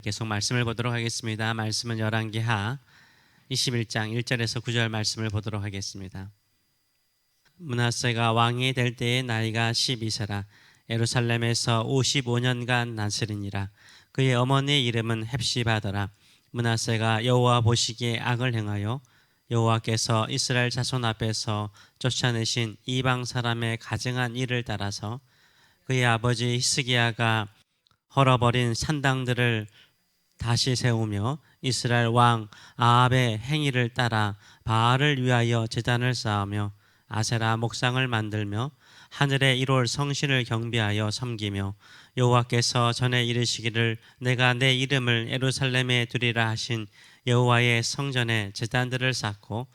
계속 말씀을 보도록 하겠습니다. 말씀은 열왕기하 21장 1절에서 9절 말씀을 보도록 하겠습니다. 문하세가 왕이 될 때의 나이가 12세라 예루살렘에서 55년간 나스리니라 그의 어머니의 이름은 헵시바더라 문하세가 여호와 보시기에 악을 행하여 여호와께서 이스라엘 자손 앞에서 쫓아내신 이방 사람의 가증한 일을 따라서 그의 아버지 히스기야가 헐어버린 산당들을 다시 세우며 이스라엘 왕 아합의 행위를 따라 바알을 위하여 제단을 쌓으며 아세라 목상을 만들며 하늘의 1월 성신을 경배하여 섬기며 여호와께서 전에 이르시기를 내가 내 이름을 예루살렘에 두리라 하신 여호와의 성전에 제단들을 쌓고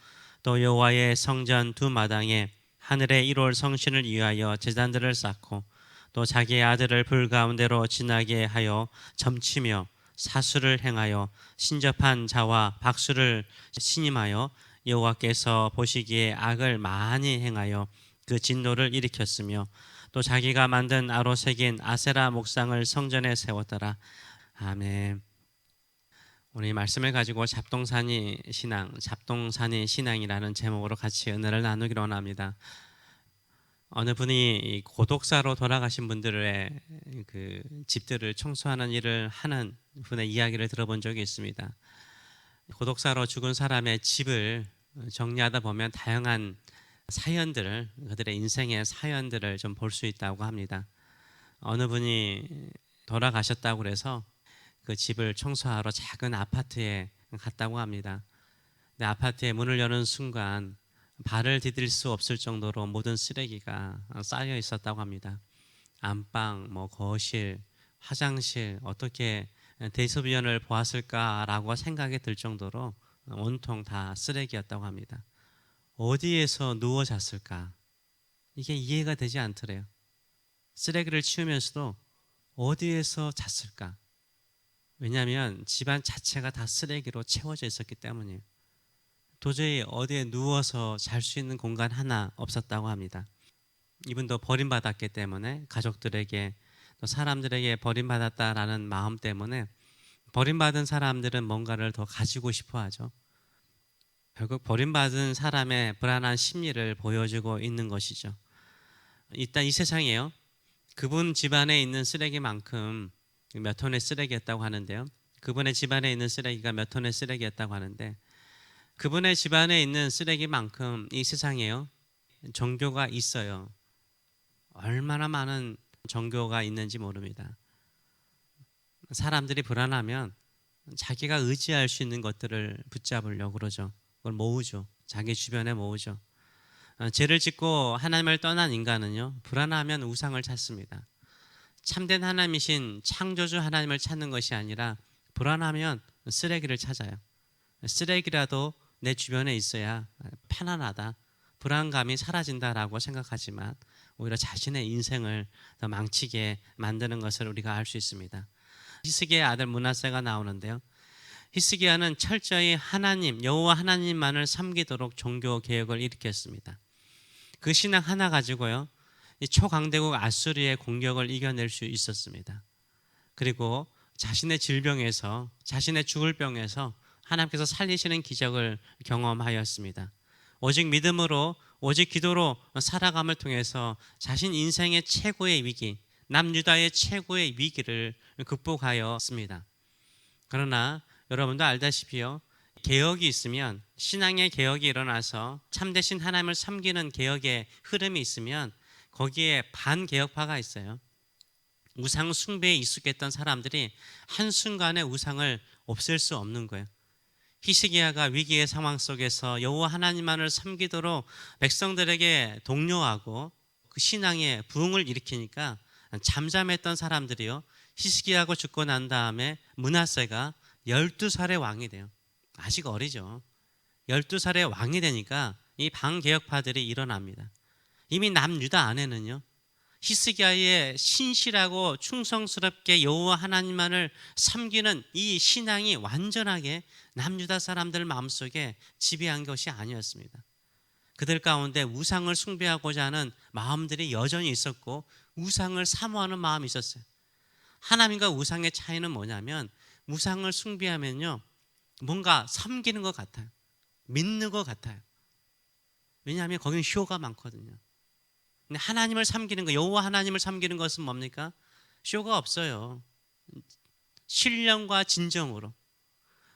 또 여호와의 성전 두 마당에 하늘의 1월 성신을 위하여 제단들을 쌓고 또 자기의 아들을 불 가운데로 지나게 하여 점치며 사수를 행하여 신접한 자와 박수를 신임하여 여호와께서 보시기에 악을 많이 행하여 그 진노를 일으켰으며 또 자기가 만든 아로색인 아세라 목상을 성전에 세웠더라 아멘. 오늘 이 말씀을 가지고 잡동사니 신앙, 잡동사니 신앙이라는 제목으로 같이 은혜를 나누기로 원합니다. 어느 분이 이 고독사로 돌아가신 분들의 그 집들을 청소하는 일을 하는 분의 이야기를 들어본 적이 있습니다. 고독사로 죽은 사람의 집을 정리하다 보면 다양한 사연들을 그들의 인생의 사연들을 좀 볼 수 있다고 합니다. 어느 분이 돌아가셨다고 그래서 그 집을 청소하러 작은 아파트에 갔다고 합니다. 근데 아파트의 문을 여는 순간 발을 디딜 수 없을 정도로 모든 쓰레기가 쌓여 있었다고 합니다. 안방, 뭐 거실, 화장실 어떻게 대소변을 보았을까라고 생각이 들 정도로 온통 다 쓰레기였다고 합니다. 어디에서 누워 잤을까? 이게 이해가 되지 않더래요. 쓰레기를 치우면서도 어디에서 잤을까? 왜냐하면 집안 자체가 다 쓰레기로 채워져 있었기 때문이에요. 도저히 어디에 누워서 잘 수 있는 공간 하나 없었다고 합니다. 이분도 버림받았기 때문에 가족들에게 또 사람들에게 버림받았다라는 마음 때문에 버림받은 사람들은 뭔가를 더 가지고 싶어 하죠. 결국 버림받은 사람의 불안한 심리를 보여주고 있는 것이죠. 일단 이 세상에요. 그분 집안에 있는 쓰레기만큼 몇 톤의 쓰레기였다고 하는데요. 그분의 집안에 있는 쓰레기가 몇 톤의 쓰레기였다고 하는데 그분의 집안에 있는 쓰레기만큼 이 세상에요. 종교가 있어요. 얼마나 많은 종교가 있는지 모릅니다. 사람들이 불안하면 자기가 의지할 수 있는 것들을 붙잡으려고 그러죠. 그걸 모으죠. 자기 주변에 모으죠. 어, 죄를 짓고 하나님을 떠난 인간은요, 불안하면 우상을 찾습니다. 참된 하나님이신 창조주 하나님을 찾는 것이 아니라 불안하면 쓰레기를 찾아요. 쓰레기라도 내 주변에 있어야 편안하다. 불안감이 사라진다라고 생각하지만 오히려 자신의 인생을 더 망치게 만드는 것을 우리가 알 수 있습니다. 히스기의 아들 문하세가 나오는데요. 히스기야는 철저히 하나님 여호와 하나님만을 섬기도록 종교 개혁을 일으켰습니다. 그 신앙 하나 가지고요. 이 초강대국 아수리의 공격을 이겨낼 수 있었습니다. 그리고 자신의 질병에서 자신의 죽을 병에서 하나님께서 살리시는 기적을 경험하였습니다. 오직 믿음으로 오직 기도로 살아감을 통해서 자신 인생의 최고의 위기, 남유다의 최고의 위기를 극복하였습니다. 그러나 여러분도 알다시피요. 개혁이 있으면 신앙의 개혁이 일어나서 참되신 하나님을 섬기는 개혁의 흐름이 있으면 거기에 반개혁파가 있어요. 우상 숭배에 익숙했던 사람들이 한순간에 우상을 없앨 수 없는 거예요. 히스기야가 위기의 상황 속에서 여호와 하나님만을 섬기도록 백성들에게 독려하고 그 신앙의 부흥을 일으키니까 잠잠했던 사람들이요. 히스기야하고 죽고 난 다음에 문하세가 12살의 왕이 돼요. 아직 어리죠. 12살의 왕이 되니까 이 반개혁파들이 일어납니다. 이미 남유다 안에는요. 히스기야의 신실하고 충성스럽게 여호와 하나님만을 섬기는 이 신앙이 완전하게 남유다 사람들 마음속에 지배한 것이 아니었습니다. 그들 가운데 우상을 숭배하고자 하는 마음들이 여전히 있었고 우상을 사모하는 마음이 있었어요. 하나님과 우상의 차이는 뭐냐면 우상을 숭배하면요. 뭔가 섬기는 것 같아요. 믿는 것 같아요. 왜냐하면 거기는 쇼가 많거든요. 하나님을 섬기는 거, 여호와 하나님을 섬기는 것은 뭡니까? 쇼가 없어요. 신령과 진정으로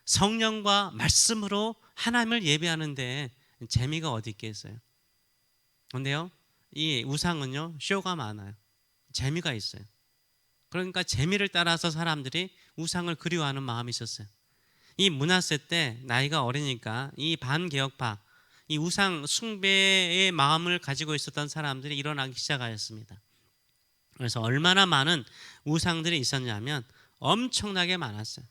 성령과 말씀으로 하나님을 예배하는데 재미가 어디 있겠어요? 근데요, 이 우상은요, 쇼가 많아요. 재미가 있어요. 그러니까 재미를 따라서 사람들이 우상을 그리워하는 마음이 있었어요. 이 문화세 때 나이가 어리니까 이 반개혁파, 이 우상 숭배의 마음을 가지고 있었던 사람들이 일어나기 시작하였습니다. 그래서 얼마나 많은 우상들이 있었냐면 엄청나게 많았어요.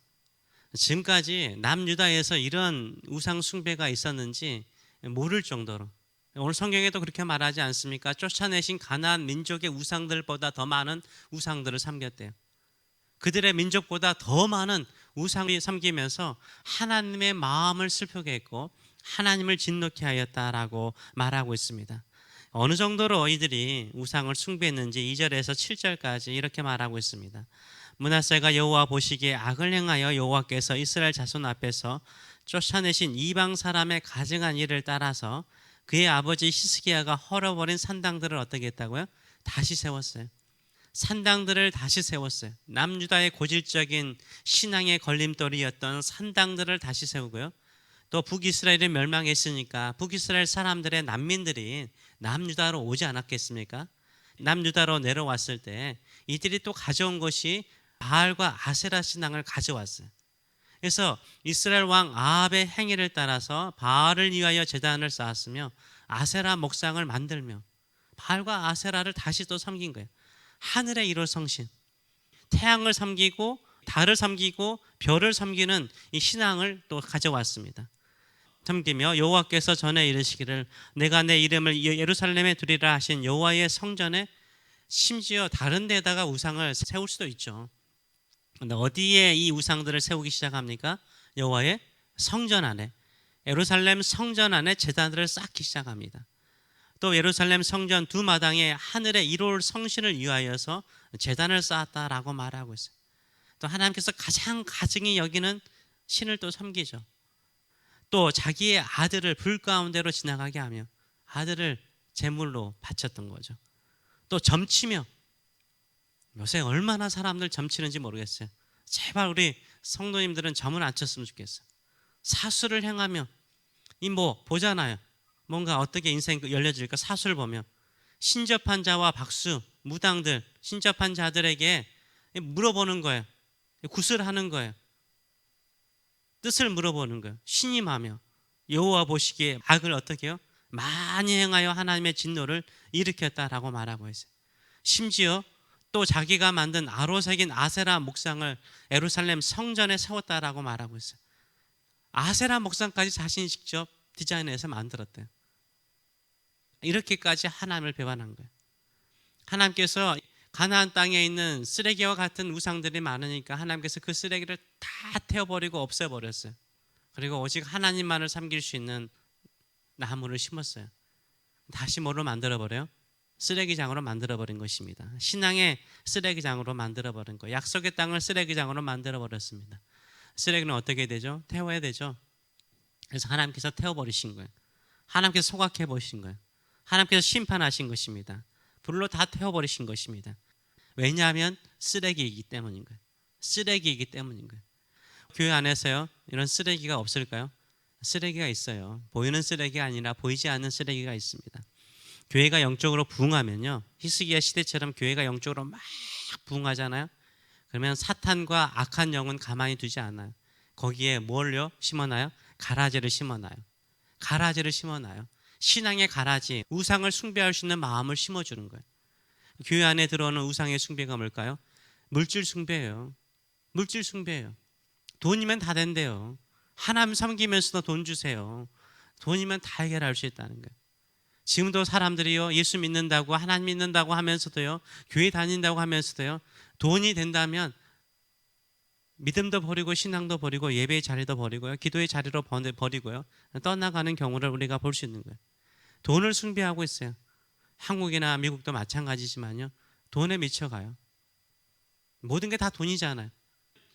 지금까지 남유다에서 이런 우상 숭배가 있었는지 모를 정도로 오늘 성경에도 그렇게 말하지 않습니까? 쫓아내신 가나안 민족의 우상들보다 더 많은 우상들을 섬겼대요. 그들의 민족보다 더 많은 우상을 섬기면서 하나님의 마음을 슬프게 했고 하나님을 진노케 하였다라고 말하고 있습니다. 어느 정도로 이들이 우상을 숭배했는지 2절에서 7절까지 이렇게 말하고 있습니다. 문하세가 여호와 보시기에 악을 행하여 여호와께서 이스라엘 자손 앞에서 쫓아내신 이방 사람의 가증한 일을 따라서 그의 아버지 히스기야가 헐어버린 산당들을 어떻게 했다고요? 다시 세웠어요. 산당들을 다시 세웠어요. 남유다의 고질적인 신앙의 걸림돌이었던 산당들을 다시 세우고요. 또 북이스라엘이 멸망했으니까 북이스라엘 사람들의 난민들이 남유다로 오지 않았겠습니까? 남유다로 내려왔을 때 이들이 또 가져온 것이 바알과 아세라 신앙을 가져왔어요. 그래서 이스라엘 왕 아합의 행위를 따라서 바알을 위하여 제단을 쌓았으며 아세라 목상을 만들며 바알과 아세라를 다시 또 섬긴 거예요. 하늘의 이로 성신. 태양을 섬기고 달을 섬기고 별을 섬기는 이 신앙을 또 가져왔습니다. 섬기며 여호와께서 전에 이르시기를 내가 내 이름을 예루살렘에 두리라 하신 여호와의 성전에 심지어 다른 데다가 우상을 세울 수도 있죠. 근데 어디에 이 우상들을 세우기 시작합니까? 여호와의 성전 안에 예루살렘 성전 안에 제단들을 쌓기 시작합니다. 또 예루살렘 성전 두 마당에 하늘의 일월 성신을 위하여서 제단을 쌓았다라고 말하고 있어요. 또 하나님께서 가장 가증히 여기는 신을 또 섬기죠. 또 자기의 아들을 불 가운데로 지나가게 하며 아들을 제물로 바쳤던 거죠. 또 점치며 요새 얼마나 사람들 점치는지 모르겠어요. 제발 우리 성도님들은 점을 안 쳤으면 좋겠어요. 사수를 행하며 이 뭐 보잖아요. 뭔가 어떻게 인생 열려질까 사수를 보면 신접한 자와 박수 무당들 신접한 자들에게 물어보는 거예요. 구슬하는 거예요. 뜻을 물어보는 거예요. 신임하며 여호와 보시기에 악을 어떻게 요? 많이 행하여 하나님의 진노를 일으켰다라고 말하고 있어요. 심지어 또 자기가 만든 아로색인 아세라 목상을 에루살렘 성전에 세웠다라고 말하고 있어요. 아세라 목상까지 자신이 직접 디자인해서 만들었대요. 이렇게까지 하나님을 배반한 거예요. 하나님께서 가나안 땅에 있는 쓰레기와 같은 우상들이 많으니까 하나님께서 그 쓰레기를 다 태워버리고 없애버렸어요. 그리고 오직 하나님만을 섬길 수 있는 나무를 심었어요. 다시 뭐로 만들어버려요? 쓰레기장으로 만들어버린 것입니다. 신앙의 쓰레기장으로 만들어버린 거. 약속의 땅을 쓰레기장으로 만들어버렸습니다. 쓰레기는 어떻게 되죠? 태워야 되죠. 그래서 하나님께서 태워버리신 거예요. 하나님께서 소각해 보신 거예요. 하나님께서 심판하신 것입니다. 불로 다 태워버리신 것입니다. 왜냐하면 쓰레기이기 때문인 거예요. 쓰레기이기 때문인 거예요. 교회 안에서요 이런 쓰레기가 없을까요? 쓰레기가 있어요. 보이는 쓰레기가 아니라 보이지 않는 쓰레기가 있습니다. 교회가 영적으로 부흥하면요 히스기야 시대처럼 교회가 영적으로 막 부흥하잖아요. 그러면 사탄과 악한 영은 가만히 두지 않아요. 거기에 뭘요 심어놔요? 가라지를 심어놔요. 가라지를 심어놔요. 신앙의 가라지, 우상을 숭배할 수 있는 마음을 심어주는 거예요. 교회 안에 들어오는 우상의 숭배가 뭘까요? 물질 숭배예요. 물질 숭배예요. 돈이면 다 된대요. 하나님 섬기면서도 돈 주세요. 돈이면 다 해결할 수 있다는 거예요. 지금도 사람들이요 예수 믿는다고 하나님 믿는다고 하면서도요 교회 다닌다고 하면서도요 돈이 된다면 믿음도 버리고 신앙도 버리고 예배의 자리도 버리고요 기도의 자리로 버리고요 떠나가는 경우를 우리가 볼 수 있는 거예요. 돈을 숭배하고 있어요. 한국이나 미국도 마찬가지지만요 돈에 미쳐가요. 모든 게 다 돈이잖아요.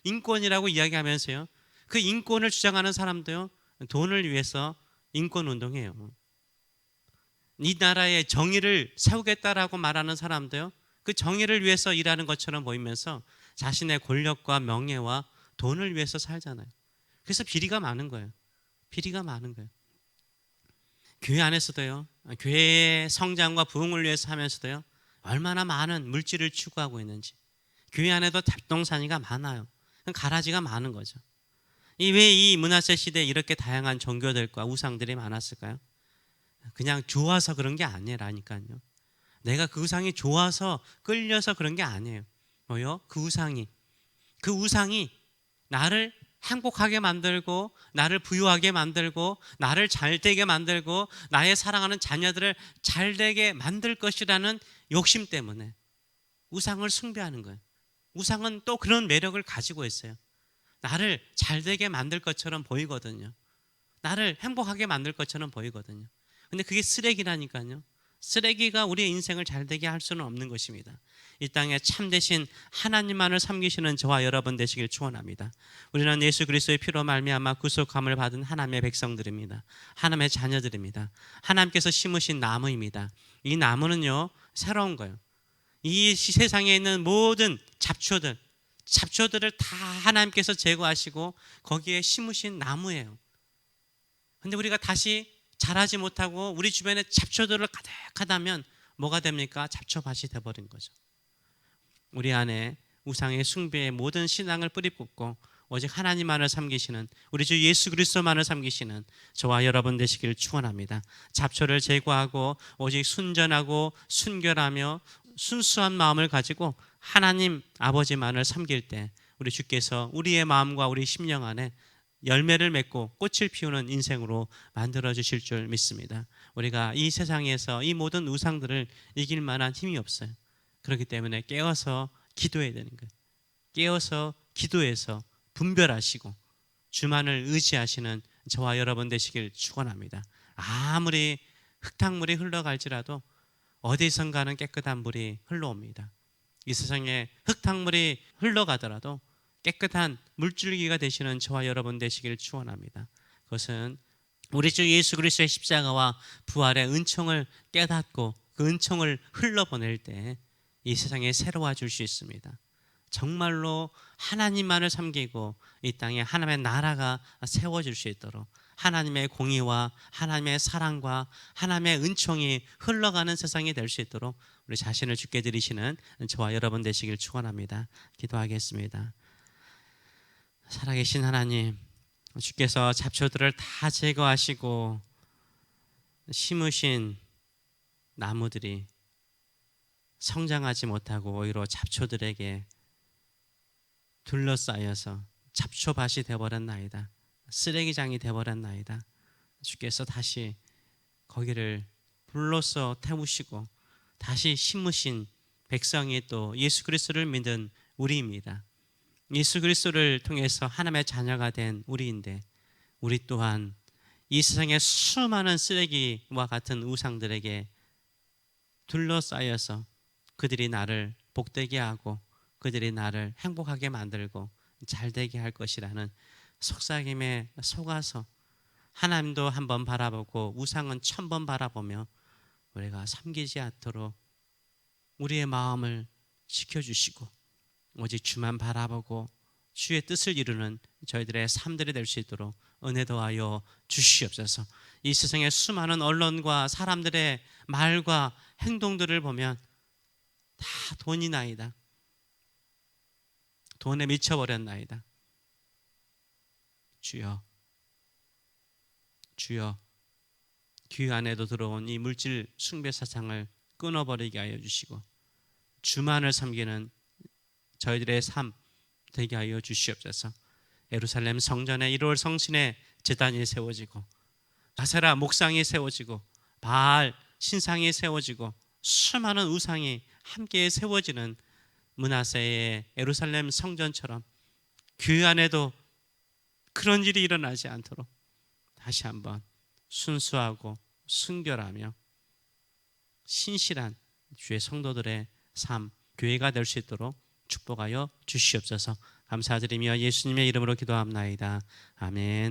인권이라고 이야기하면서요. 그 인권을 주장하는 사람도요. 돈을 위해서 인권 운동해요. 이 나라의 정의를 세우겠다라고 말하는 사람도요. 그 정의를 위해서 일하는 것처럼 보이면서 자신의 권력과 명예와 돈을 위해서 살잖아요. 그래서 비리가 많은 거예요. 비리가 많은 거예요. 교회 안에서도요. 교회의 성장과 부흥을 위해서 하면서도요. 얼마나 많은 물질을 추구하고 있는지. 교회 안에도 잡동사니가 많아요. 가라지가 많은 거죠. 이 왜 이 문화세 시대에 이렇게 다양한 종교들과 우상들이 많았을까요? 그냥 좋아서 그런 게 아니라니까요. 내가 그 우상이 좋아서 끌려서 그런 게 아니에요. 뭐요? 그 우상이 그 우상이 나를 행복하게 만들고 나를 부유하게 만들고 나를 잘되게 만들고 나의 사랑하는 자녀들을 잘되게 만들 것이라는 욕심 때문에 우상을 숭배하는 거예요. 우상은 또 그런 매력을 가지고 있어요. 나를 잘되게 만들 것처럼 보이거든요. 나를 행복하게 만들 것처럼 보이거든요. 근데 그게 쓰레기라니까요. 쓰레기가 우리의 인생을 잘되게 할 수는 없는 것입니다. 이 땅에 참되신 하나님만을 섬기시는 저와 여러분 되시길 축원합니다. 우리는 예수 그리스도의 피로 말미암아 구속함을 받은 하나님의 백성들입니다. 하나님의 자녀들입니다. 하나님께서 심으신 나무입니다. 이 나무는요 새로운 거예요. 이 세상에 있는 모든 잡초들, 잡초들을 다 하나님께서 제거하시고 거기에 심으신 나무예요. 근데 우리가 다시 자라지 못하고 우리 주변에 잡초들을 가득하다면 뭐가 됩니까? 잡초밭이 돼버린 거죠. 우리 안에 우상의 숭배의 모든 신앙을 뿌리뽑고 오직 하나님만을 섬기시는 우리 주 예수 그리스도만을 섬기시는 저와 여러분 되시기를 축원합니다. 잡초를 제거하고 오직 순전하고 순결하며 순수한 마음을 가지고 하나님 아버지만을 섬길 때 우리 주께서 우리의 마음과 우리 심령 안에 열매를 맺고 꽃을 피우는 인생으로 만들어 주실 줄 믿습니다. 우리가 이 세상에서 이 모든 우상들을 이길 만한 힘이 없어요. 그렇기 때문에 깨어서 기도해야 되는 거예요. 깨어서 기도해서 분별하시고 주만을 의지하시는 저와 여러분 되시길 축원합니다. 아무리 흙탕물이 흘러갈지라도 어디선가는 깨끗한 물이 흘러옵니다. 이 세상에 흙탕물이 흘러가더라도 깨끗한 물줄기가 되시는 저와 여러분 되시길 축원합니다. 그것은 우리 주 예수 그리스도의 십자가와 부활의 은총을 깨닫고 그 은총을 흘러보낼 때 이 세상에 새로워질 수 있습니다. 정말로 하나님만을 섬기고 이 땅에 하나님의 나라가 세워질 수 있도록 하나님의 공의와 하나님의 사랑과 하나님의 은총이 흘러가는 세상이 될 수 있도록 우리 자신을 죽게 드리시는 저와 여러분 되시길 축원합니다. 기도하겠습니다. 살아계신 하나님, 주께서 잡초들을 다 제거하시고 심으신 나무들이 성장하지 못하고 오히려 잡초들에게 둘러싸여서 잡초밭이 되어버렸나이다. 쓰레기장이 되어버렸나이다. 주께서 다시 거기를 불로써 태우시고 다시 심으신 백성이 또 예수 그리스도를 믿은 우리입니다. 예수 그리스도를 통해서 하나님의 자녀가 된 우리인데 우리 또한 이 세상의 수많은 쓰레기와 같은 우상들에게 둘러싸여서 그들이 나를 복되게 하고 그들이 나를 행복하게 만들고 잘되게 할 것이라는 속삭임에 속아서 하나님도 한번 바라보고 우상은 천번 바라보며 우리가 섬기지 않도록 우리의 마음을 지켜주시고 오직 주만 바라보고 주의 뜻을 이루는 저희들의 삶들이 될 수 있도록 은혜 도하여 주시옵소서. 이 세상의 수많은 언론과 사람들의 말과 행동들을 보면 다 돈이 나이다. 돈에 미쳐버렸나이다. 주여, 주여, 귀 안에도 들어온 이 물질 숭배 사상을 끊어버리게 하여 주시고 주만을 섬기는 저희들의 삶 되게 하여 주시옵소서. 예루살렘 성전에 1월 성신의 제단이 세워지고 가세라 목상이 세워지고 바알 신상이 세워지고 수많은 우상이 함께 세워지는 문하세의 예루살렘 성전처럼 그 안에도 그런 일이 일어나지 않도록 다시 한번 순수하고 순결하며 신실한 주의 성도들의 삶 교회가 될 수 있도록 축복하여 주시옵소서. 감사드리며 예수님의 이름으로 기도합나이다. 아멘.